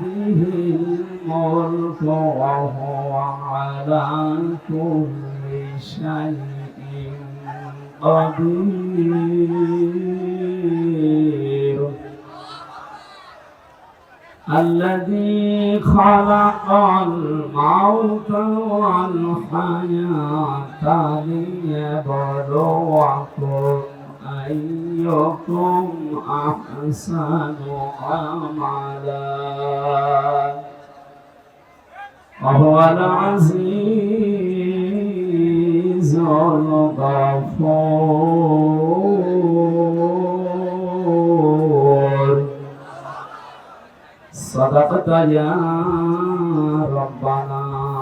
بيده الملك وهو على كل شيء قدير الذي خلق الموت والحياة ليبلوكم أيكم أحسن عملا وهو العزيز الغفور صدقت يا ربنا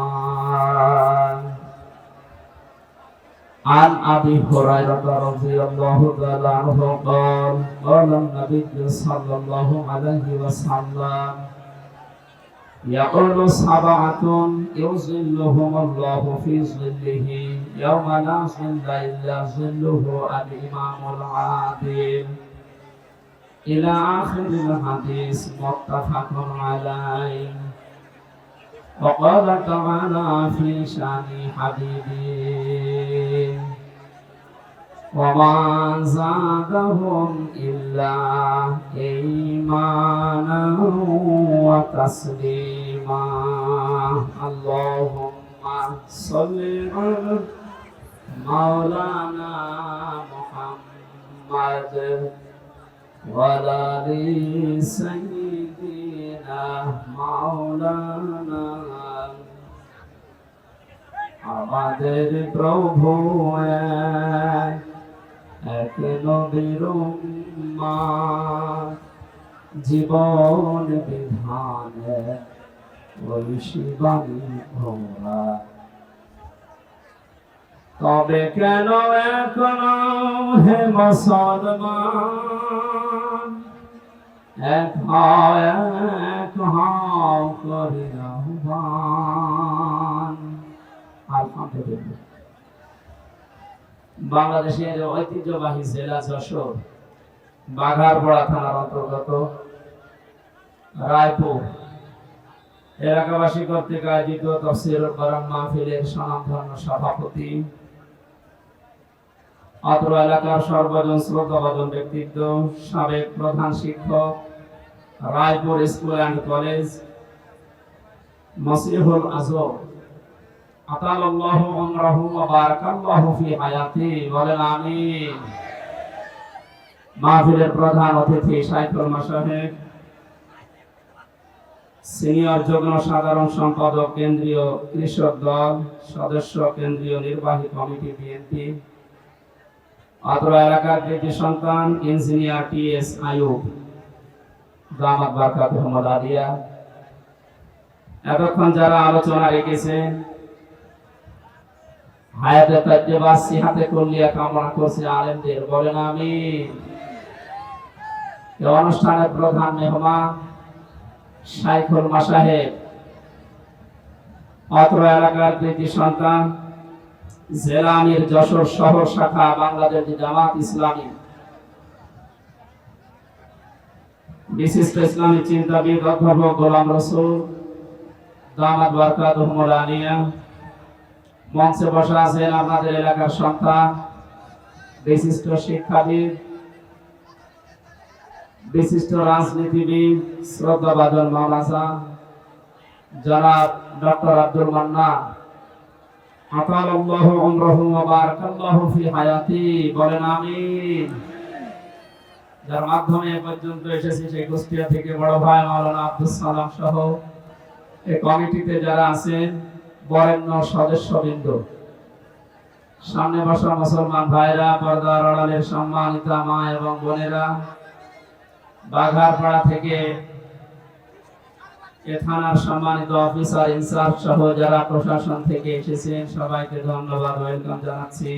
عن ابي هريره رضي الله تعالى عنه قال قال النبي صلى الله عليه وسلم يقول سبعة يظلهم الله في ظله يوم لا ظل إلا ظله الإمام العادل إلى آخر الحديث متفق عليه وقال تعالى في شان حبيبي وما زادهم إلا إيمانا وتسليما اللهم صل على مولانا محمد وعلى آل سيدنا مولانا আমাদের প্রভু এক, নবীর জীবন বিধানে ওই শিবানী ভোরা। তবে কেন এখনও হে মুসলমান এক এক হও করি আহ্বান আর দেখবে বাংলাদেশের ঐতিহ্যবাহী জেলা যশোর, বাঘারপাড়া থানার অন্তর্গত রায়পুর। এলাকাবাসী কর্তৃক আয়োজিত তফসির করাম মাহফিলের স্বনামধন্য সভাপতি। অত্র এলাকার সর্বজন শ্রদ্ধাভাজন ব্যক্তিত্ব, সাবেক প্রধান শিক্ষক, Raipur school and college, Masihul Azam আতালাল্লাহু আমরাহু ওয়া বারাকাল্লাহু ফি হায়াতি, বলেন আমিন। মাহফিলের প্রধান অতিথি সাইফুল মাসাহেব সিনিয়র যুগ্ম সাধারণ সম্পাদক কেন্দ্রীয় কৃষক দল, সদস্য কেন্দ্রীয় নির্বাহী কমিটি বিএনপি অত্র এলাকার কৃতি সন্তান, ইঞ্জিনিয়ার টি এস আয়ুব দামাত বারকাত মোহাম্মদ আলিয়া এতক্ষণ যারা আলোচনা রেখেছেন হায়াতে কামনা আলেমদের বলেন আমি অনুষ্ঠানের প্রধান মেহমান শাইখুল মাসাহেব। অত্র এলাকার সন্তান জেলা যশোর শহর শাখা বাংলাদেশ জামাত ইসলামী। বিশিষ্ট ইসলামী চিন্তাবিদ, অধ্যাপক গোলাম রসুল, দামাত বারকাত আলিয়া। মঞ্চে বসা আছেন আপনাদের এলাকার সন্তান, বিশিষ্ট শিক্ষাবিদ, বিশিষ্ট রাজনীতিবিদ শ্রদ্ধাবাদন মাওলানা জনাব ডক্টর আব্দুল আমিন। যার মাধ্যমে পর্যন্ত থেকে বড় ভাই কমিটিতে যারা আছেন বরেণ্য সদস্যবৃন্দ। সামনে বসা মুসলমান ভাইরা পর্দার আড়ালের সম্মানিতা মা এবং বোনেরা, বাঘারপাড়া থেকে এ থানার সম্মানিত অফিসার ইনচার্জ সহ যারা প্রশাসন থেকে এসেছেন, সবাইকে ধন্যবাদ, ওয়েলকাম জানাচ্ছি।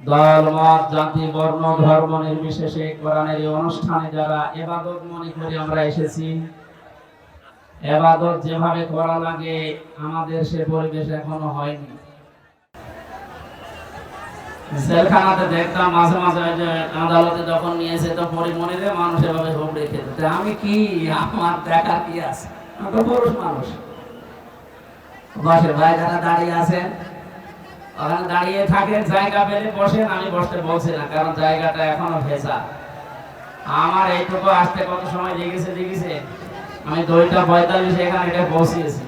দল, মত, জাতি, বর্ণ, ধর্ম নির্বিশেষে কোরআনের এই অনুষ্ঠানে যারা এবাদত মনে করে আমরা এসেছি এবাদত যেভাবে করা লাগে, আমাদের সে পরিবেশ এখনও হয়নি। জেলখানাতে দেখতাম মাঝে মাঝে আদালতে যখন মানুষ এভাবে আমি কি? আমার দেখার কি আছে? আমি তো পুরুষ মানুষ। বসে ভাই যারা দাঁড়িয়ে আছেন ওখানে দাঁড়িয়ে থাকেন, জায়গা পেলে বসেন, আমি বসতে বলছি না, কারণ জায়গাটা এখনও ভেজা। আমার এইটুকু আসতে কত সময় লেগেছে দেখেছে আমি দুইটা পঁয়তাল্লিশ এখানে এটা পৌঁছিয়েছি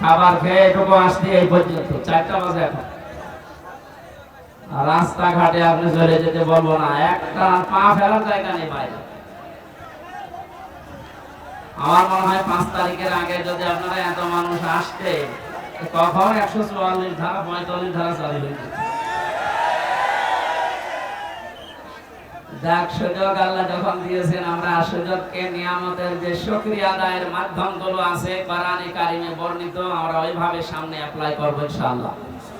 খাবার খেয়ে এটুকু আসতে এই পর্যন্ত। চারটা বাজে এখন। রাস্তাঘাটে আপনি চলে যেতে বলব না। একটা পা ফেলার জায়গা নেই বাইরে। আমার মনে হয় পাঁচ তারিখের আগে যদি আপনারা এত মানুষ আসতে কখন একশো চুয়াল্লিশ ধারা, পঁয়তাল্লিশ ধারা চালু হয়ে যেত। যাক, সুযোগ আল্লাহ যখন দিয়েছেন, আমরা সুযোগকে নিয়ামতের যে সক্রিয় আদায়ের মাধ্যমগুলো আছে, কোরআনে কারিমে বর্ণিত, আমরা ওইভাবে সামনে অ্যাপ্লাই করব ইনশাআল্লাহ।